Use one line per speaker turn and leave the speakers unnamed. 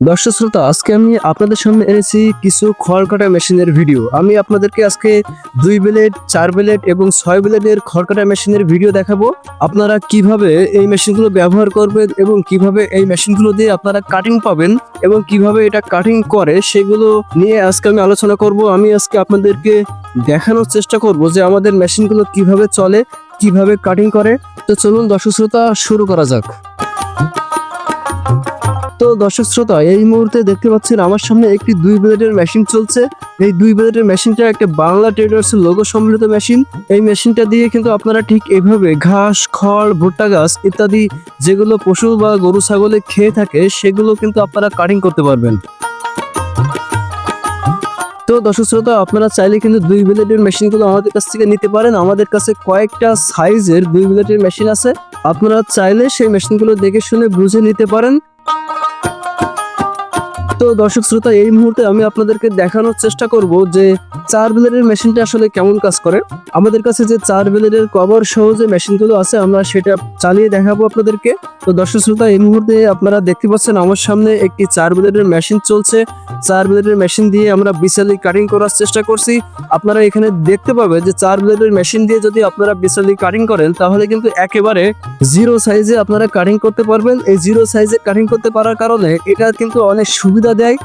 দর্শক শ্রোতা, আজকে আমি আপনাদের সামনে এনেছি কিছু খড় কাটা মেশিনের ভিডিও। আমি আপনাদেরকে আজকে দুই ব্লেড, চার ব্লেড এবং ছয় ব্লেডের খড় কাটা মেশিনের ভিডিও দেখাবো। আপনারা কীভাবে এই মেশিনগুলো ব্যবহার করবেন এবং কীভাবে এই মেশিনগুলো দিয়ে আপনারা কাটিং পাবেন এবং কীভাবে এটা কাটিং করে সেগুলো নিয়ে আজকে আমি আলোচনা করব। আমি আজকে আপনাদেরকে দেখানোর চেষ্টা করব যে আমাদের মেশিনগুলো কীভাবে চলে, কীভাবে কাটিং করে। তো চলুন দর্শক শ্রোতা, শুরু করা যাক। তো দর্শক শ্রোতা, এই মুহূর্তে দেখতে পাচ্ছেন আমার সামনে একটি দুই ব্লেডের মেশিন চলছে। এই দুই ব্লেডের মেশিনটা একটা বাংলা ট্রেডার্স লোগো সম্মিলিত মেশিন। এই মেশিনটা দিয়ে কিন্তু আপনারা ঠিক এভাবে ঘাস, খড়, ভুট্টা গাছ ইত্যাদি যেগুলো পশু বা গরু, ছাগলে খেয়ে থাকে, সেগুলো কিন্তু আপনারা কাটিং করতে পারবেন। তো দর্শক শ্রোতা, আপনারা চাইলে কিন্তু দুই ব্লেডের মেশিনগুলো আমাদের কাছ থেকে নিতে পারেন। আমাদের কাছে কয়েকটা সাইজের দুই ব্লেডের মেশিন আছে। আপনারা চাইলে সেই মেশিনগুলো দেখে শুনে বুঝে নিতে পারেন। তো দর্শক শ্রোতা, এই মুহূর্তে আমি আপনাদেরকে দেখানোর চেষ্টা করব যে চার ব্লেডের মেশিনটা আসলে কেমন কাজ করে। আমাদের কাছে যে চার ব্লেডের কভার সহ যে মেশিনগুলো আছে, আমরা সেটা চালিয়ে দেখাবো আপনাদেরকে। তো দর্শক শ্রোতা, এই মুহূর্তে আপনারা দেখতে পাচ্ছেন আমার সামনে একটি চার ব্লেডের মেশিন চলছে। চার ব্লেডের মেশিন দিয়ে আমরা বিশালি কাটিং করার চেষ্টা করছি। আপনারা এখানে দেখতে পাবেন যে চার ব্লেডের মেশিন দিয়ে যদি আপনারা বিশালি কাটিং করেন, তাহলে কিন্তু একেবারে জিরো সাইজে আপনারা কাটিং করতে পারবেন। এই জিরো সাইজে কাটিং করতে পারার কারণে এটা কিন্তু অনেক সুবিধা দেয়